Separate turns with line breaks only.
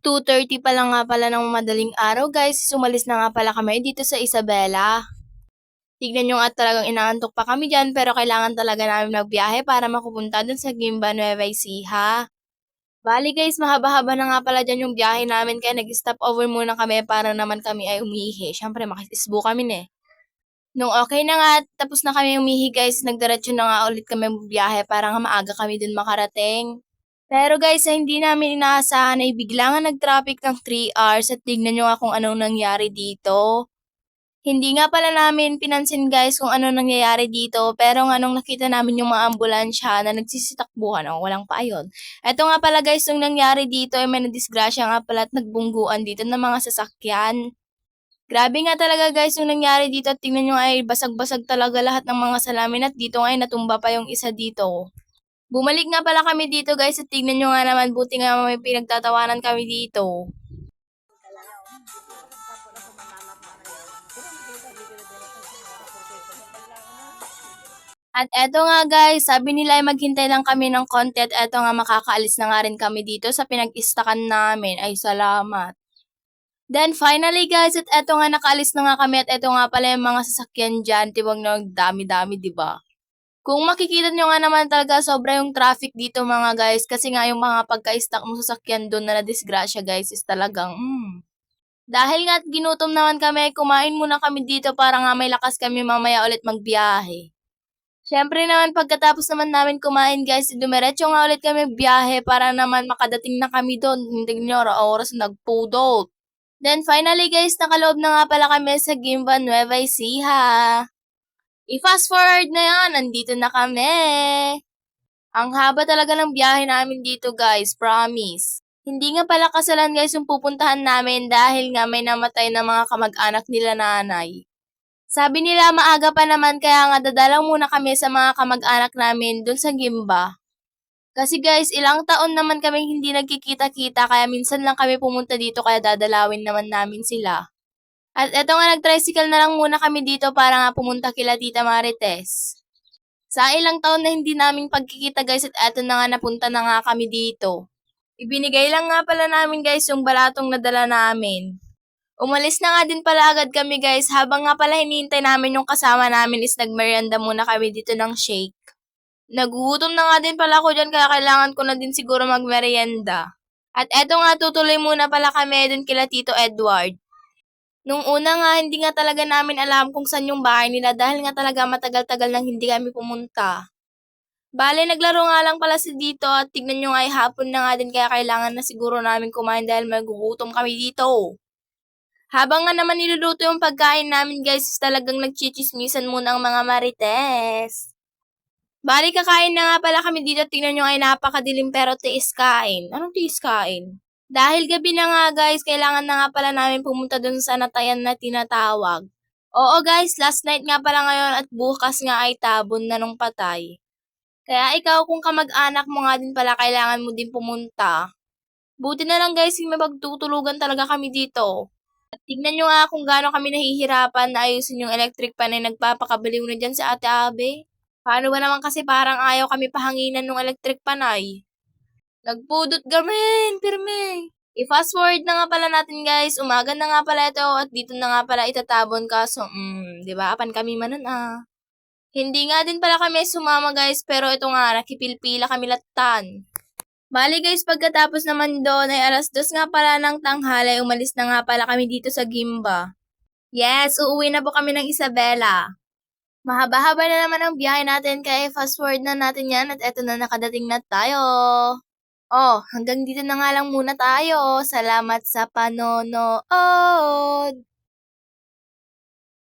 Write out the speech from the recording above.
2.30 pa lang nga pala ng madaling araw guys, sumalis na nga pala kami dito sa Isabela. Tignan nyo nga talagang inaantok pa kami dyan pero kailangan talaga namin magbiyahe para makupunta dun sa Gimba Nueva Ecija. Bali guys, mahaba-haba na nga pala dyan yung biyahe namin kaya nag-stop over muna kami para naman kami ay umihi. Siyempre makisisbo kami ne. Nung okay na nga, tapos na kami umihi guys, nagdiretso na nga ulit kami biyahe para nga maaga kami dun makarating. Pero guys, hindi namin inaasahan ay bigla nga nag-traffic ng 3 hours at tignan nyo nga kung anong nangyari dito. Hindi nga pala namin pinansin guys kung ano nangyayari dito pero nga nung nakita namin yung mga ambulansya na nagsisitakbuhan o walang payon. Ito nga pala guys yung nangyari dito ay may nadisgrasya nga pala at nagbungguan dito ng mga sasakyan. Grabe nga talaga guys yung nangyari dito at tingnan nyo ay basag-basag talaga lahat ng mga salamin at dito nga ay natumba pa yung isa dito. Bumalik nga pala kami dito guys at tingnan nyo nga naman buti nga may pinagtatawanan kami dito. At eto nga guys, sabi nila ay maghintay lang kami ng konti at eto nga makakaalis na nga rin kami dito sa pinag-istakan namin. Ay salamat. Then finally guys, at eto nga nakaalis na nga kami at eto nga pala yung mga sasakyan dyan. Tiwag na dami-dami, di ba? Kung makikita nyo nga naman talaga sobra yung traffic dito mga guys kasi nga yung mga pagka-stack mo sasakyan doon na nadisgrasya guys is talagang mm. Dahil nga at ginutom naman kami, kumain muna kami dito para nga may lakas kami mamaya ulit magbiyahe. Siyempre naman pagkatapos naman namin kumain guys, dumiretso nga ulit kami biyahe para naman makadating na kami doon. Hindi nyo oras nagpudot. Then finally guys, nakaloob na nga pala kami sa Gimba Nueva Ecija. I-fast forward na yan, nandito na kami. Ang haba talaga ng biyahe namin dito guys, promise. Hindi nga pala kasalan guys yung pupuntahan namin dahil nga may namatay na mga kamag-anak nila nanay. Sabi nila maaga pa naman kaya nga dadalaw muna kami sa mga kamag-anak namin dun sa Gimba. Kasi guys, ilang taon naman kami hindi nagkikita-kita kaya minsan lang kami pumunta dito kaya dadalawin naman namin sila. At eto nga nag-tricycle na lang muna kami dito para nga pumunta kila Tita Marites. Sa ilang taon na hindi naming pagkikita guys at eto na nga napunta na nga kami dito. Ibinigay lang nga pala namin guys yung balatong nadala namin. Umalis na nga din pala agad kami guys habang nga pala hinihintay namin yung kasama namin is nagmerienda muna kami dito ng shake. Nagugutom na nga din pala ako dyan kaya kailangan ko na din siguro magmerienda. At eto nga tutuloy muna pala kami dun kila Tito Edward. Nung una nga, hindi nga talaga namin alam kung saan yung bahay nila dahil nga talaga matagal-tagal nang hindi kami pumunta. Bale, naglaro nga lang pala si dito at tignan nyo nga ay hapon na nga din kaya kailangan na siguro namin kumain dahil magugutom kami dito. Habang nga naman niluluto yung pagkain namin guys, talagang nagchichismisan muna ang mga marites. Bali, kakain na nga pala kami dito. Tingnan nyo ay napakadilim pero tiis kain. Anong tiis kain? Dahil gabi na nga guys, kailangan na nga pala namin pumunta dun sa natayan na tinatawag. Oo guys, last night nga pala ngayon at bukas nga ay tabon na nung patay. Kaya ikaw kung kamag-anak mo nga din pala, kailangan mo din pumunta. Buti na lang guys, may magtutulugan talaga kami dito. At tignan nyo nga kung gaano kami nahihirapan na ayusin yung electric pan na nagpapakabaliw na dyan sa ate Abe. Paano ba naman kasi parang ayaw kami pahanginan ng electric panay? Nagpudot gamin, pirme. I-fast forward na nga pala natin guys. Umaga na nga pala ito at dito na nga pala itatabon kaso, mm, di ba? Apan kami manan ah. Hindi nga din pala kami sumama guys pero ito nga nakipilpila kami latan. Bali guys, pagkatapos naman doon ay alas dos nga pala ng tanghali, umalis na nga pala kami dito sa Gimba. Yes, uuwi na po kami ng Isabela. Mahaba-haba na naman ang biyahe natin kaya fast forward na natin yan at eto na nakadating na tayo. Oh, hanggang dito na nga lang muna tayo. Salamat sa panonood!